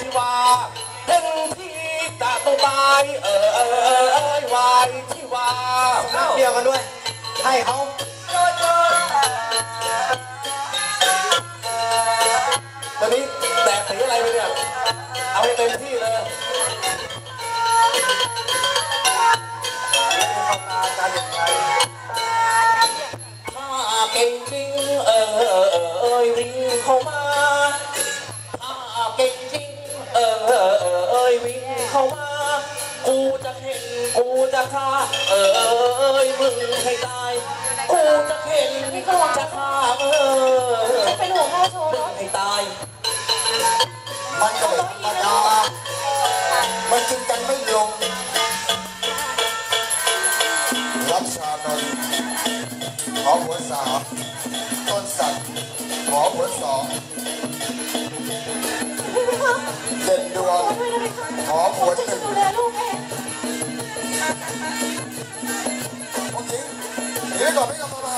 ชีวาเป็งที่ตาตัวบายเออเออเออวายชีวาเดียวกันด้วย ให้เขาตอนนี้แตกสีอะไรไปเนี่ย เอาให้เต็มที่เลยถ้าเป็นจริงเออเออเออวิ่งเข้ามา ยวิ่งเข้ามากูจะเห็นกูจะฆ่าเออเออเอยมึงให้ตายกูจะเห็นจะฆ่าเออเป็นหัวข้อโชว์มึรงถให้ตาย มันก็ไม่ธรรมดามันจึงกันไม่ลงรับชานนท์ขอหัวสามต้นสัตว์ขอหัวสองเด่นดวง ผู้หญิงหนีไปก่อนไม่กลับมา